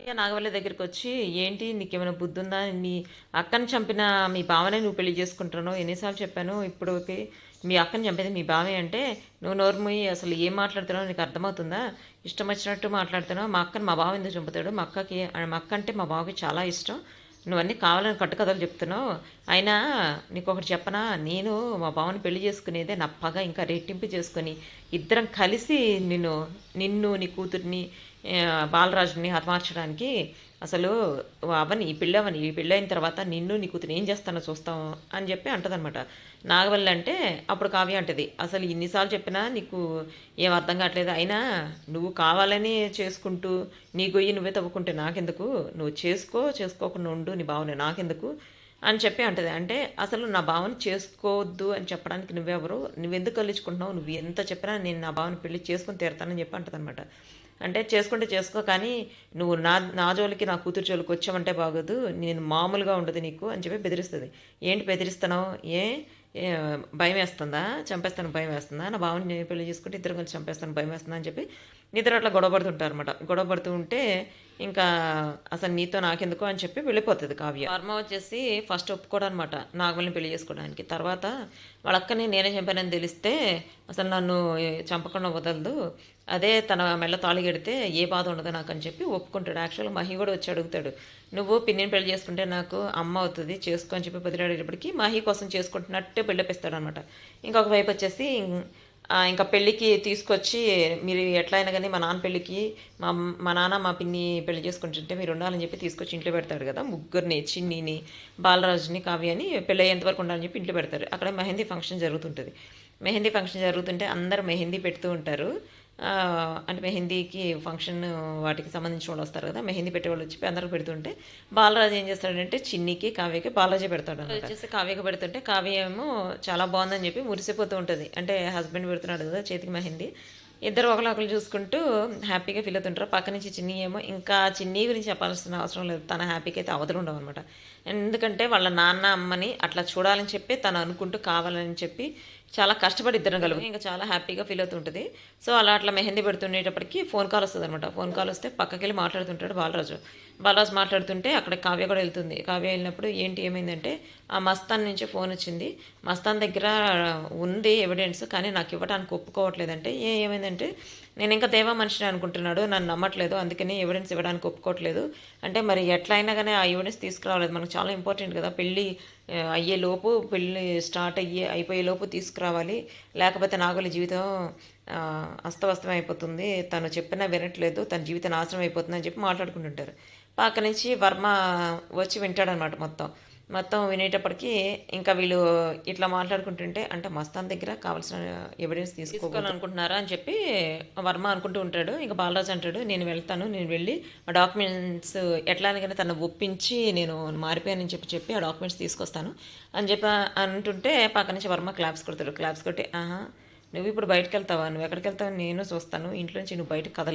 నాగవల్లి దగ్గరికి వచ్చి ఏంటి? నీకేమైనా బుద్ధి ఉందా మీ అక్కని చంపిన మీ బావనే నువ్వు పెళ్ళి చేసుకుంటున్నావు. ఎన్నిసార్లు చెప్పాను ఇప్పటికి మీ అక్కను చంపేది మీ బావే అంటే నువ్వు నోరుముయి అసలు ఏం మాట్లాడుతున్నావు నీకు అర్థమవుతుందా? ఇష్టం వచ్చినట్టు మాట్లాడుతున్నావు. మా అక్కను మా బావ ఎందుకు చంపుతాడు? మా అక్కకి మా అక్క అంటే మా బావకి చాలా ఇష్టం. నువ్వన్నీ కావాలని కట్టుకథలు చెప్తున్నావు. అయినా నీకు ఒకటి చెప్పనా? నేను మా బావని పెళ్ళి చేసుకునేదే నా పగ. ఇంకా రెట్టింపు చేసుకొని ఇద్దరం కలిసి నిన్ను నిన్ను నీ కూతుర్ని బాలరాజుని హతమార్చడానికి అసలు అవని ఈ పెళ్ళి ఈ పెళ్ళి అయిన తర్వాత నిన్ను నీ కూతురు ఏం చేస్తానో చూస్తాం అని చెప్పి అంటదనమాట నాగవల్లి అంటే అప్పుడు కావ్య అంటది అసలు ఇన్నిసార్లు చెప్పినా నీకు ఏం అర్థం కావట్లేదు. అయినా నువ్వు కావాలని చేసుకుంటూ నీ గొయ్యి నువ్వే తవ్వుకుంటే నాకెందుకు? నువ్వు చేసుకో చేసుకోకుండా ఉండు నీ బావని నాకెందుకు? అని చెప్పి అంటది. అంటే అసలు నా భావన చేసుకోవద్దు అని చెప్పడానికి నువ్వెవరు? నువ్వెందుకు కలిచుకుంటున్నావు నువ్వు ఎంత చెప్పినా నేను నా భావన పెళ్ళి చేసుకుని తీరుతానని చెప్పి అంటదనమాట అంటే చేసుకుంటే చేసుకో కానీ నువ్వు నా నా జోలికి నా కూతురు జోలికి వచ్చామంటే బాగోదు. నేను మామూలుగా ఉండదు నీకు అని చెప్పి బెదిరిస్తుంది. ఏంటి బెదిరిస్తున్నావు? ఏ? భయం వేస్తుందా? చంపేస్తాను భయం వేస్తుందా? నా భావని పెళ్ళి చేసుకుంటే ఇద్దరు కలిసి చంపేస్తాను భయం వేస్తుందా అని చెప్పి ఇద్దరు అట్లా గొడవ పడుతుంటారు అనమాట గొడవ పడుతూ ఉంటే ఇంకా అసలు నీతో నాకెందుకు అని చెప్పి వెళ్ళిపోతుంది కావ్య. వర్మ వచ్చేసి ఫస్ట్ ఒప్పుకోవడం అనమాట నాగమల్ని పెళ్ళి చేసుకోవడానికి. తర్వాత వాళ్ళ అక్కని నేనే చంపానని తెలిస్తే అసలు నన్ను చంపకుండా వదలదు. అదే తన మెల్ల తాళిగెడితే ఏ బాధ ఉండదు నాకు అని చెప్పి ఒప్పుకుంటాడు. యాక్చువల్గా మహి కూడా వచ్చి అడుగుతాడు. నువ్వు పిన్నిని పెళ్ళి చేసుకుంటే నాకు అమ్మ అవుతుంది చేసుకో అని చెప్పి బదిలాడేటప్పటికి మహి కోసం చేసుకుంటున్నట్టే బిల్డపిస్తాడు అనమాట ఇంకొక వైపు వచ్చేసి ఇంకా పెళ్ళికి తీసుకొచ్చి మీరు ఎట్లా అయినా కానీ మా నాన్న పెళ్ళికి మా మా నాన్న మా పిన్ని పెళ్ళి చేసుకుంటుంటే మీరు ఉండాలని చెప్పి తీసుకొచ్చి ఇంట్లో పెడతాడు కదా ముగ్గురిని చిన్నిని బాలరాజుని కావ్యని పెళ్ళి అయ్యేంతవరకు ఉండాలని చెప్పి ఇంట్లో పెడతారు. అక్కడ మెహందీ ఫంక్షన్ జరుగుతుంటుంది. మెహందీ ఫంక్షన్ జరుగుతుంటే అందరు మెహందీ పెడుతూ ఉంటారు. అంటే మెహందీకి ఫంక్షన్ వాటికి సంబంధించిన వాళ్ళు వస్తారు కదా మెహందీ పెట్టేవాళ్ళు వచ్చి అందరూ పెడుతుంటే బాలరాజు ఏం చేస్తాడంటే చిన్నికి కావ్యకి బాలరాజే పెడతాడు వచ్చేసి కావ్యకి పెడుతుంటే కావ్య ఏమో చాలా బాగుందని చెప్పి మురిసిపోతూ ఉంటుంది. అంటే హస్బెండ్ పెడుతున్నాడు కదా చేతికి మెహందీ. ఇద్దరు ఒకరు చూసుకుంటూ హ్యాపీగా ఫీల్ అవుతుంటారు. పక్క నుంచి చిన్ని ఏమో ఇంకా చిన్ని గురించి చెప్పాల్సిన అవసరం లేదు. తన హ్యాపీకి అయితే అవతలు ఉండవు అనమాట ఎందుకంటే వాళ్ళ నాన్న అమ్మని అట్లా చూడాలని చెప్పి తను అనుకుంటూ కావాలని చెప్పి చాలా కష్టపడి ఇద్దరం కలుగు ఇంకా చాలా హ్యాపీగా ఫీల్ అవుతుంటుంది. సో అలా అట్లా మెహందీ పెడుతుండేటప్పటికి ఫోన్ కాల్ వస్తుంది అనమాట ఫోన్ కాల్ వస్తే పక్కకి వెళ్ళి మాట్లాడుతుంటాడు బాలరాజు. బాలరాజు మాట్లాడుతుంటే అక్కడ కావ్య కూడా వెళ్తుంది. కావ్య వెళ్ళినప్పుడు ఏంటి ఏమైందంటే ఆ మస్తాన్ నుంచి ఫోన్ వచ్చింది. మస్తాన్ దగ్గర ఉంది ఎవిడెన్స్ కానీ నాకు ఇవ్వడానికి ఒప్పుకోవట్లేదంటే ఏ ఏమైందంటే నేను ఇంకా దేవా మనిషిని అనుకుంటున్నాడు నన్ను నమ్మట్లేదు అందుకని ఎవిడెన్స్ ఇవ్వడానికి ఒప్పుకోవట్లేదు. అంటే మరి ఎట్లా అయినా కానీ ఆ ఎవిడెన్స్ తీసుకురావలేదు మనకు చాలా ఇంపార్టెంట్ కదా. పెళ్ళి అయ్యేలోపు అయ్యే లోపు పెళ్ళి స్టార్ట్ అయ్యే అయిపోయే లోపు తీసుకురావాలి. లేకపోతే నాగుల జీవితం అస్తవ్యస్తం అయిపోతుంది. తను చెప్పినా వినట్లేదు తన జీవితం నాశనం అయిపోతుంది అని చెప్పి మాట్లాడుకుంటుంటారు. పక్క నుంచి వర్మ వచ్చి వింటాడనమాట మొత్తం. మొత్తం వినేటప్పటికి ఇంకా వీళ్ళు ఇట్లా మాట్లాడుకుంటుంటే అంటే మస్తాన్ దగ్గర కావాల్సిన ఎవిడెన్స్ తీసుకోవాలనుకుంటున్నారా అని చెప్పి వర్మ అనుకుంటూ ఉంటాడు. ఇంకా బాలరాజు అంటాడు నేను వెళ్తాను నేను వెళ్ళి ఆ డాక్యుమెంట్స్ ఎట్లానైనా తను ఒప్పించి నేను మారిపోయానని చెప్పి చెప్పి ఆ డాక్యుమెంట్స్ తీసుకొస్తాను. అని చెప్పి అంటుంటే పక్క నుంచి వర్మ క్లాప్స్ కొడతాడు. క్లాప్స్ కొట్టి ఆహా నువ్వు ఇప్పుడు బయటకు వెళ్తావా? నువ్వు ఎక్కడికి వెళ్తావు? నేను చూస్తాను. ఇంట్లో నుంచి నువ్వు బయటకు కదల